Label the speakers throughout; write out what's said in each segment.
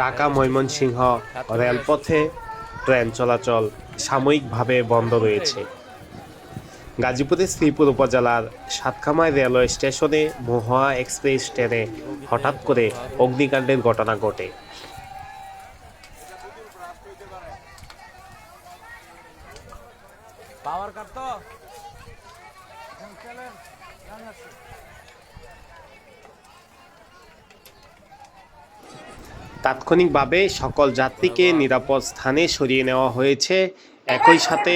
Speaker 1: ঢাকা ময়মনসিংহ রেলপথে ট্রেন চলাচল সাময়িকভাবে বন্ধ রয়েছে। গাজীপুরের শ্রীপুর উপজেলার সাতখামাই রেলওয়ে স্টেশনে মহুয়া এক্সপ্রেস ট্রেনে হঠাৎ করে অগ্নিকাণ্ডের ঘটনা ঘটে।
Speaker 2: পাওয়ার কাট তো।
Speaker 1: তাৎক্ষণিকভাবে সকল যাত্রীকে নিরাপদ স্থানে সরিয়ে নেওয়া হয়েছে। একই সাথে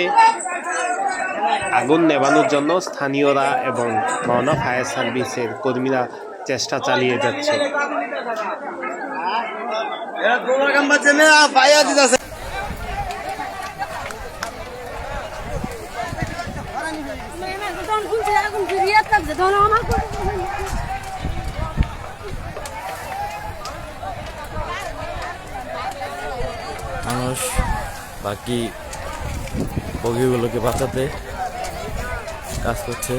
Speaker 1: আগুন নেভানোর জন্য স্থানীয়রা এবং মাওনা ফায়ার সার্ভিসের কর্মীরা চেষ্টা চালিয়ে যাচ্ছে।
Speaker 2: মানুষ, বাকি বগিগুলোকে বাঁচাতে কাজ করছে।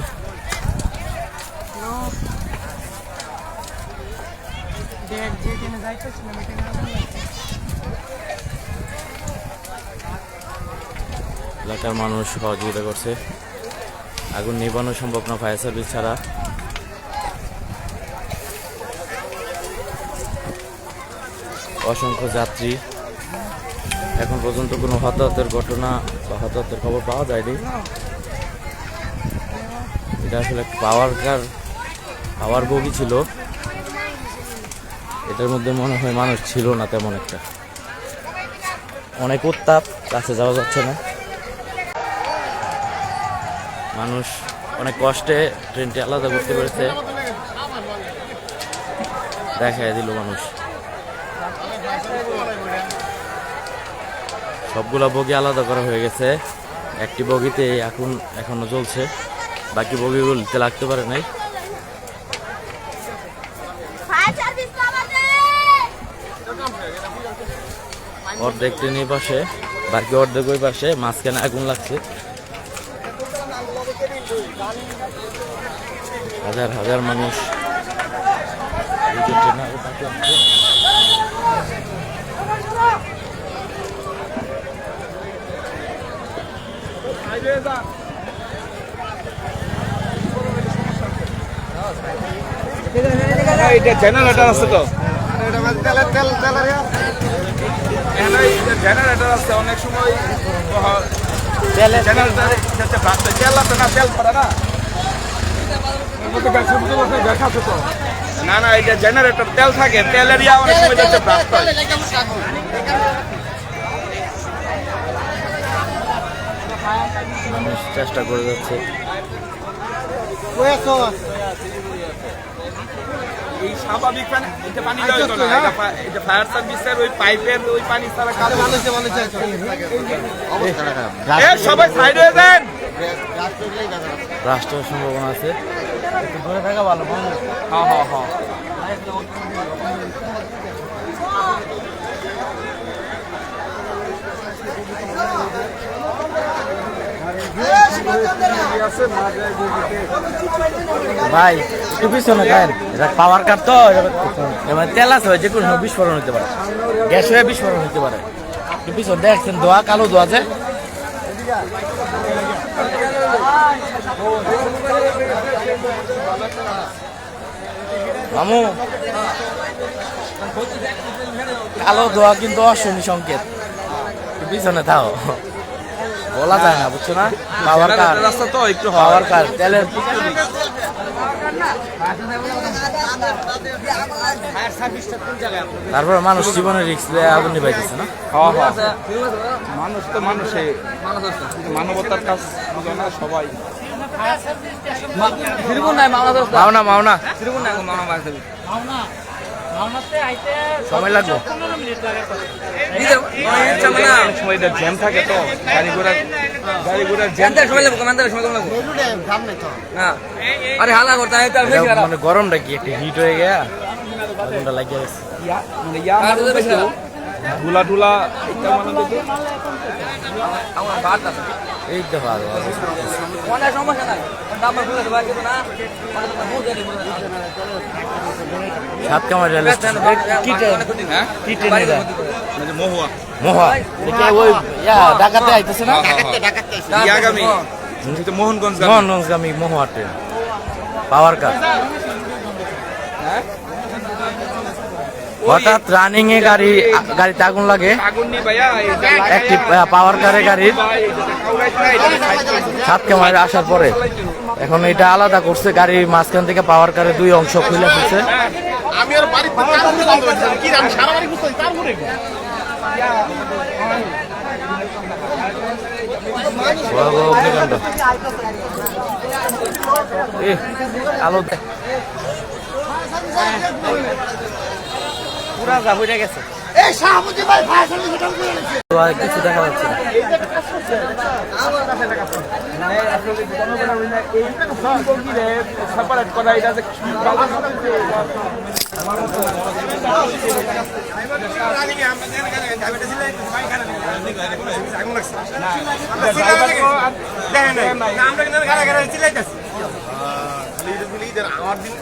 Speaker 2: এলাকার মানুষ সহযোগিতা করছে। আগুন নিবানো সম্ভব না ফায়ার সার্ভিস ছাড়া। অসংখ্য যাত্রী এখন পর্যন্ত কোনো হতাহতের ঘটনা বা হতাহতের খবর পাওয়া যায়নি। এটা আসলে পাওয়ার কার পাওয়ার বগি ছিল। এটার মধ্যে মনে হয় মানুষ ছিল না তেমন একটা। অনেক উত্তাপ, কাছে যাওয়া যাচ্ছে না। মানুষ অনেক কষ্টে ট্রেনটি আলাদা করতে পেরেছে। দেখাই দিল মানুষ। সবগুলা বগি আলাদা করা হয়ে গেছে। একটি বগিতে এখন এখনও চলছে বাকি বগিগুলিতে লাগতে পারে নাই। অর্ধেক ট্রেনের পাশে বাকি অর্ধেক ওই পাশে মাঝখানে আগুন লাগছে। হাজার হাজার মানুষ ট্রেনে আগুন লাগছে।
Speaker 3: এটা জেনারেটর আছে তো
Speaker 4: এটা তেলের তেল তেলের।
Speaker 3: এখানে জেনারেটর আছে অনেক সময় জেনারেটর তেল আছে না তেল পড়ে না না না এটা জেনারেটর তেল থাকে তেলের ইয়া অনেক সময় যাচ্ছে ব্রাস্ট
Speaker 2: মানুষ চেষ্টা করে যাচ্ছে।
Speaker 4: কই আছো?
Speaker 3: এই স্বাভাবিক পানি এটা পানি দেওয়া না এটা ফায়ার সার্ভিসের ওই পাইপের ওই পানি ছাড়া কাজ না।
Speaker 4: মানুষে মানুষে
Speaker 3: এ সবাই সাইড হয়ে যান।
Speaker 2: রাষ্ট্রের সম্ভাবনা আছে।
Speaker 3: হ্যাঁ হ্যাঁ হ্যাঁ।
Speaker 2: ভাই একটু পিছনে খায়েন এটা পাওয়ার কাট তো এবার তেল আছে যে কোনো বিস্ফোরণ হতে পারে। গ্যাস হয়ে বিস্ফোরণ হতে পারে। একটু পিছনে দেখছেন দোয়া, কালো দোয়া যে মামু, কালো দোয়া কিন্তু অশনি সংকেত। পিছনে থাও বলা যায় না বুঝছ না? পাওয়ার কার
Speaker 3: রাস্তা তো একটু
Speaker 2: পাওয়ার কার তেলের তারপর মানুষ জীবনের রিক্স আগুন নিবাইতেছে না?
Speaker 3: হ্যাঁ হ্যাঁ। মানুষ তো মানুষে মানবতার কাজ না সবাই।
Speaker 2: মাওনা মাওনা সময় লাগবে।
Speaker 3: অনেক সময় জ্যাম থাকে তো গাড়ি ঘোড়া গাড়ি ঘোড়ার জ্যাম
Speaker 5: আরে হালা করতে
Speaker 2: মানে গরমটা কি একটা হিট হয়ে গিয়া? আগুনটা লাগিয়ে গেছে
Speaker 3: মানে
Speaker 5: আর
Speaker 3: ধুলা এটা মানে
Speaker 2: এই তো ভালো ভালো।
Speaker 5: সমস্যা নাই।
Speaker 2: রেল
Speaker 3: হ্যাঁ?
Speaker 2: এটা
Speaker 3: মহুয়া।
Speaker 2: মহা ওই ঢাকাতে আইতেছে না?
Speaker 3: ইয়াগামী মোহনগঞ্জ
Speaker 2: মোহনগঞ্জগামী। মহুয়া ট্রেন। Power car. হঠাৎ রানিং এ গাড়ি গাড়িতে আগুন লাগে।
Speaker 3: আগুন নি ভাইয়া
Speaker 2: একটি পাওয়ার কারে গাড়ির সাত কামারে আসার পরে। এখন এটা আলাদা করছে গাড়ির মাঝখান থেকে পাওয়ার কারে দুই অংশ খুলে ফেলছে।
Speaker 4: আমি আর বাড়ি কি আমি সারা বাড়ি বুঝতে তারপরে
Speaker 2: আলো দে- হয়ে গেছে।
Speaker 4: এই শাহবুদ্দিন ভাই সার্ভিস এটা করে
Speaker 2: আর কিছু দেখা যাচ্ছে
Speaker 3: ভালো
Speaker 4: আমার দিন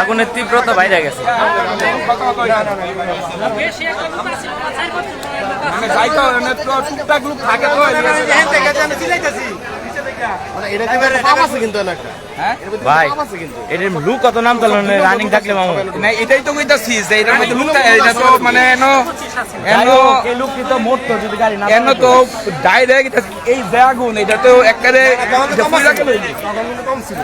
Speaker 2: আগুনের তীব্রতা বাইরে গেছে।
Speaker 3: মানে
Speaker 4: এটা কিন্তু পাপ
Speaker 2: ভাই এটার লুক কত নাম তো রানিং থাকলে মামু।
Speaker 3: না এটাই তো কইতাছি যে এটার মধ্যে লোকটা এটা তো মানে এনো এনো
Speaker 2: এই লুক যদি গাড়ি না
Speaker 3: এনো তো ডাইরেক্ট এই যে এটা তো একবারে
Speaker 4: কম ছিল।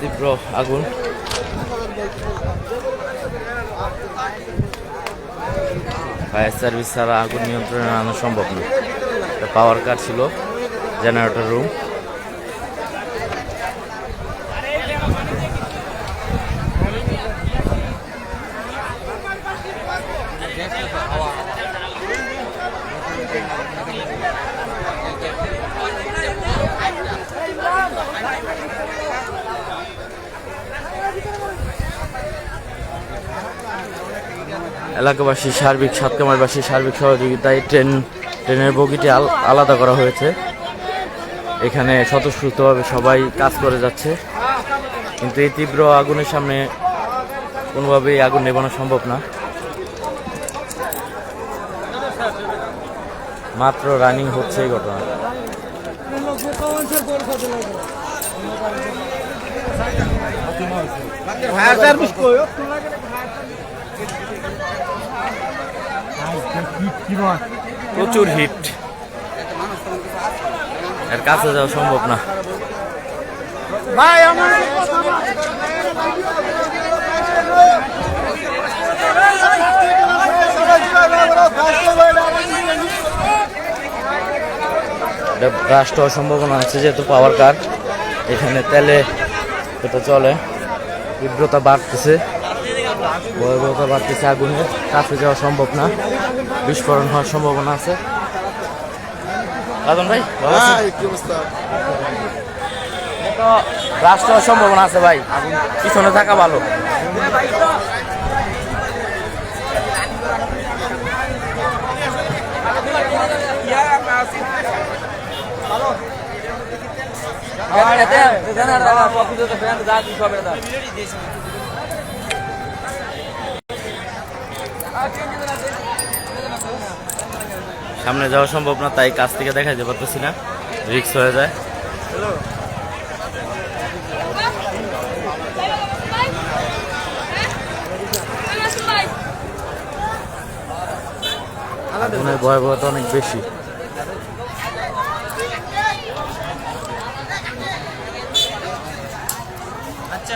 Speaker 2: তীব্র আগুন ফায়ার সার্ভিস ছাড়া আগুন নিয়ন্ত্রণে আনা সম্ভব নয় পাওয়ার কাট ছিল জেনারেটর রুম এলাকাবাসী সার্বিক সাতকামারবাসী সার্বিক সহযোগিতায় ট্রেন, ট্রেনের বগিটি আল- আলাদা করা হয়েছে। এখানে স্বতঃস্ফূর্তভাবে সবাই কাজ করে যাচ্ছে। কিন্তু এই তীব্র আগুনের সামনে কোনোভাবেই আগুন নেবানো সম্ভব না। মাত্র রানিং হচ্ছে এই ঘটনা।
Speaker 4: ফায়ার সার্ভিস
Speaker 2: প্রচুর হিট এর কাছে যাওয়া সম্ভব না। এটা হওয়ার সম্ভাবনা আছে, যেহেতু পাওয়ার কার এখানে তেলে এটা চলে। তীব্রতা বাড়তেছে, ভয়াবহতা বাড়তেছে, আগুনের কাছে যাওয়া সম্ভব না। বিস্ফোরণ হওয়ার সম্ভাবনা আছে। রাজন ভাই ভালো
Speaker 4: কি অবস্থা?
Speaker 2: তো হওয়ার সম্ভাবনা আছে ভাই। পিছনে থাকা ভালো। সামনে যাওয়া সম্ভব না, তাই কাছ থেকে দেখা যেতে পারতেছি না। রিক্স হয়ে যায়। ভয়াবহতা অনেক বেশি।
Speaker 6: আচ্ছা।